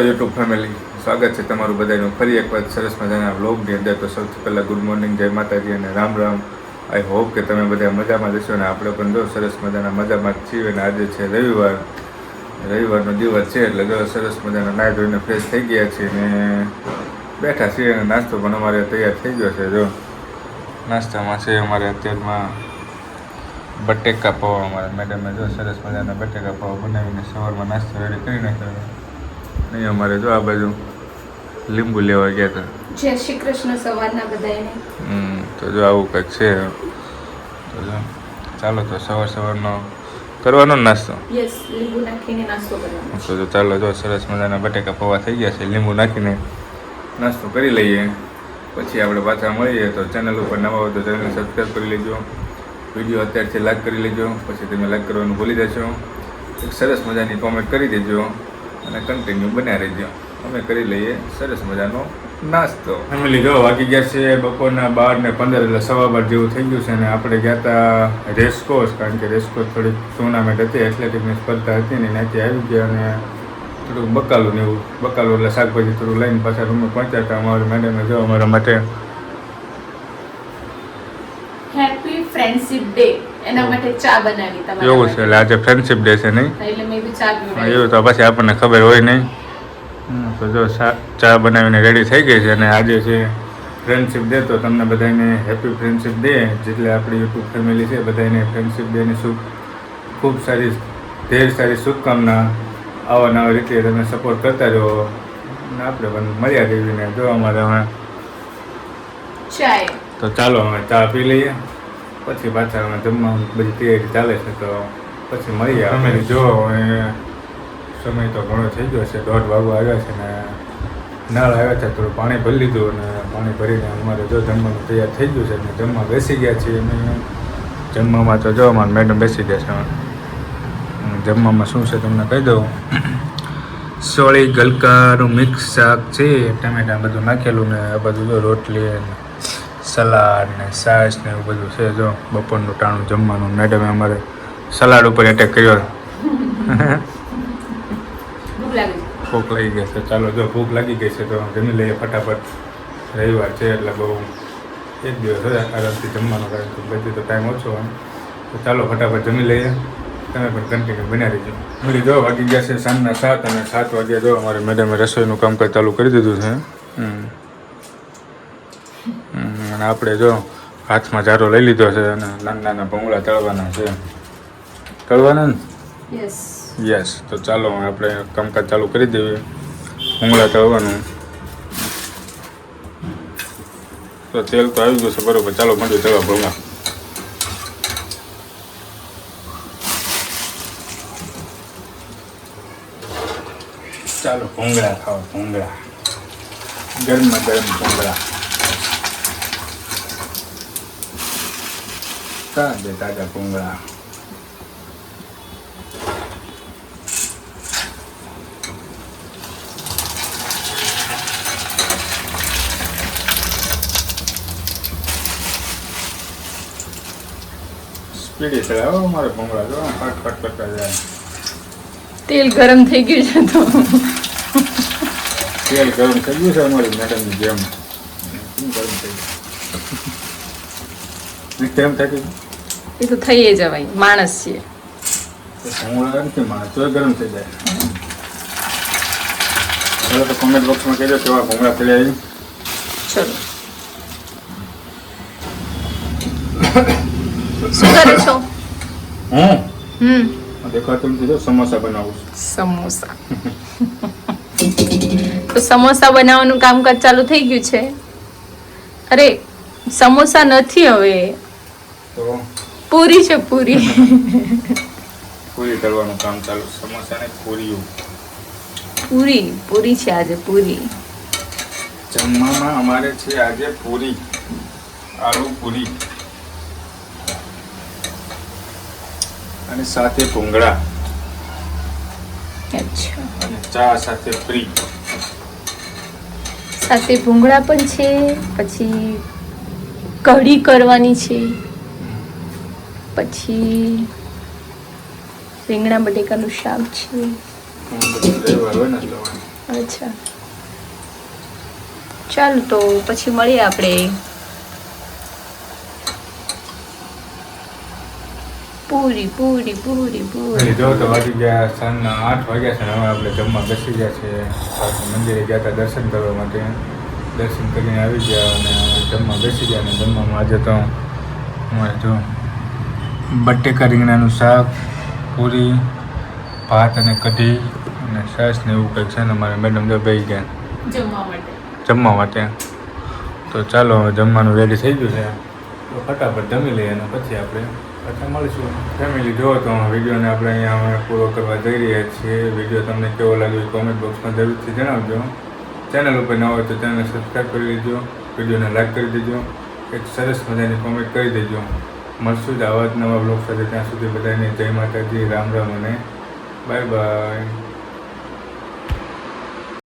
YouTube family સ્વાગત છે તમારું બધાનું. ફરી એક વાર સરસ મજાના વ્લોગની અંદર. તો સૌથી પહેલાં ગુડ મોર્નિંગ જય માતાજી અને રામ રામ. આઈ હોપ કે તમે બધા મજામાં જશો અને આપણે પણ જો સરસ મજાના મજામાં જ છીએ અને આજે છે રવિવાર. રવિવારનો દિવસ છે એટલે જો સરસ મજાના નાહી ધોઈને ફ્રેશ થઈ ગયા છીએ અને બેઠા છીએ અને નાસ્તો પણ અમારે તૈયાર થઈ ગયો છે. જો નાસ્તામાં છે અમારે અત્યારમાં બટેકા પૌવા અમારા મેડમે જો સરસ મજાના બટેકા પૌવા બનાવીને સવારમાં નાસ્તો રેડી કરી નાખ્યો અહીં અમારે જો આ બાજુ લીંબુ લેવા ગયા હતા. જય શ્રી કૃષ્ણ સવારના બધાને હમ, તો જો આવું કંઈક છે. તો જો ચાલો તો સવાર સવારનો કરવાનો નાસ્તો. યસ લીંબુ નાખીને નાસ્તો કરવાનો. તો જો ચાલો જો સરસ મજાના બટેકા પૌવા થઈ ગયા છે. લીંબુ નાખીને નાસ્તો કરી લઈએ. પછી આપણે પાછા મળીએ. તો ચેનલ ઉપર નવા હોય તો ચેનલ સબસ્ક્રાઈબ કરી લેજો. વીડિયો અત્યારથી લાઈક કરી લેજો. પછી તમે લાઈક કરવાનું ભૂલી જશો. એક સરસ મજાની કોમેન્ટ કરી દેજો. અને કન્ટિન્યુ બન્યા રહેજો. અમે કરી લઈએ સરસ મજાનો નાસ્તો. ફેમિલી જો વાગી ગયા છે બપોરના બાર ને પંદર એટલે સવા બાર જેવું થઈ ગયું છે અને આપણે ગયા હતા રેસકોર્સ કારણ કે રેસકોર્સ થોડીક ટુર્નામેન્ટ હતી એથ્લેટિકની સ્પર્ધા હતી ને ત્યાંથી આવી ગયા અને થોડુંક બકાલું ને એવું બકાલું એટલે શાકભાજી થોડું લઈને પાછા રૂમે પહોંચ્યા હતા અમારે મેડમે જો અમારા માટે. હેપી ફ્રેન્ડશિપ ડે એના માટે ચા બનાવી તમારે એવું છે એટલે આજે ફ્રેન્ડશિપ ડે છે નહીં? એટલે મેં બી ચા પીવડાવી. એવું તો પછી આપણને ખબર હોય નહીં. તો જો ચા બનાવીને રેડી થઈ ગઈ છે અને આજે છે ફ્રેન્ડશિપ ડે તો તમને બધાને હેપી ફ્રેન્ડશિપ ડે જેટલે આપણી યુટ્યુબ ફેમિલી છે બધાને ફ્રેન્ડશિપ ડેની શુભ ખૂબ સારી ઢેર સારી શુભકામના આવા નવા રીતે તમે સપોર્ટ કરતા રહો. અને આપણે પણ મળ્યા દેવીને જો અમારે હવે તો ચાલો અમે ચા પી લઈએ. પછી પાછા અમે જમવાનું બધી તૈયારી ચાલે છે તો પછી મળીએ અમે જો સમય તો ઘણો થઈ ગયો છે. દોઢ વાગો આવ્યા છે ને નળ આવ્યા છે, થોડું પાણી ભરી લીધું અને પાણી ભરીને અમારે જો જમવાનું તૈયાર થઈ ગયું છે અને જમવા બેસી ગયા છીએ અમે. જમવામાં તો જો, અમારે મેડમ બેસી ગયા છે. જમવામાં શું છે તમને કહી દઉં. સોળી, ગલકાનું મિક્સ શાક છે, ટમેટા બધું નાખેલું ને આ બધું જો રોટલી ને સલાડ ને સાસ ને એવું બધું છે. જો બપોરનું ટાણું જમવાનું. મેડમે અમારે સલાડ ઉપર એટેક કર્યો. ભૂખ લાગી ગઈ. છે. ચાલો જો ભૂખ લાગી ગઈ છે તો જમી લઈએ ફટાફટ. રવિવાર છે એટલે બહુ એક દિવસ હોય આરામથી જમવાનો કારણ કે બધી તો ટાઈમ ઓછો હોય. તો ચાલો ફટાફટ જમી લઈએ. તમે પણ કન્ટિન્યુ બન્યા રહીજો. મળી જો વાગી ગયા છે સાંજના સાત અને સાત વાગ્યા જો અમારે મેડમે રસોઈનું કામકાજ ચાલુ કરી દીધું છે. હમ. અને આપણે જો હાથમાં જારો લઈ લીધો છે અને નાના નાના ભૂંગળા તળવાના છે. તળવાના ને? યસ તો ચાલો આપણે કામકાજ ચાલુ કરી દઈએ ભૂંગળા તળવાનું. તો તેલ તો આવી ગયું છે બરોબર. ચાલો મંડી તળવા ભૂંગળા. ચાલો ભૂંગળા ખાઓ ભૂંગળા. ગરમમાં ગરમ ભૂંગળા. ફટ ફટ કરતા જાય તેલ ગરમ થઈ ગયું છે તો તેલ ગરમ થઈ ગયું છે અમારી મેડમ જેમ કેમ ગરમ થઈ ગયું કેમ થઈ એ તો થઈ જવાય માણસ છીએ. તો ગરમ થઈ જાય. ચાલો તો કોમેન્ટ બોક્સમાં કહેજો કેવા ભૂંગળા તળ્યા ચલો. શું કરે છો? હું? હમ. દેખાતું નથી સમોસા બનાવું સમોસા. તો સમોસા બનાવવાનું કામકાજ ચાલુ થઈ ગયું છે? અરે સમોસા નથી હવે. તો પૂરી છે પૂરી. પૂરી કરવાનું કામ ચાલુ. સમોસા ને પૂરીઓ. પૂરી પૂરી છે આજે પૂરી. જમવામાં અમારે છે આજે પૂરી. આલુ પૂરી. અને સાથે ભૂંગળા. અચ્છા. અને ચા સાથે ફ્રી. સાથે ભૂંગળા પણ છે પછી કઢી કરવાની છે. પછી રીંગણા, બટેકાનું શાક છે. અચ્છા. ચાલો તો પછી મળીએ આપણે. પૂરી પૂરી પૂરી પૂરી. જો તો વાગી ગયા સાંજના આઠ વાગ્યા છે હવે આપણે જમવા બેસી ગયા છે. મંદિરે ગયા હતા દર્શન કરવા માટે. દર્શન કરીને આવી ગયા અને જમવા બેસી ગયા અને જમવામાં આજે તો અમારે જો બટેકા રીંગણાનું શાક પૂરી ભાત અને કઢી અને છાશ ને એવું કંઈક છે ને અમારે મેડમ જો બેસી ગયા. જમવા માટે. તો ચાલો હવે જમવાનું રેડી થઈ ગયું છે. તો ફટાફટ જમી લઈએ અને પછી આપણે પાછા મળીશું. ફેમિલી જોવો તો વિડીયોને આપણે અહીંયા અમે પૂરો કરવા જઈ રહ્યા છીએ. વીડિયો તમને કેવો લાગ્યો કોમેન્ટ બોક્સમાં જરૂરથી જણાવજો. ચેનલ ઉપર ન હોય તો ચેનલને સબસ્ક્રાઈબ કરી દેજો. વિડીયોને લાઈક કરી દેજો. એક સરસ મજાની કોમેન્ટ કરી દેજો. મળશું જ આવા જ નવા બ્લોગ સાથે ત્યાં સુધી બધાને જય માતાજી, રામ રામ અને બાય બાય.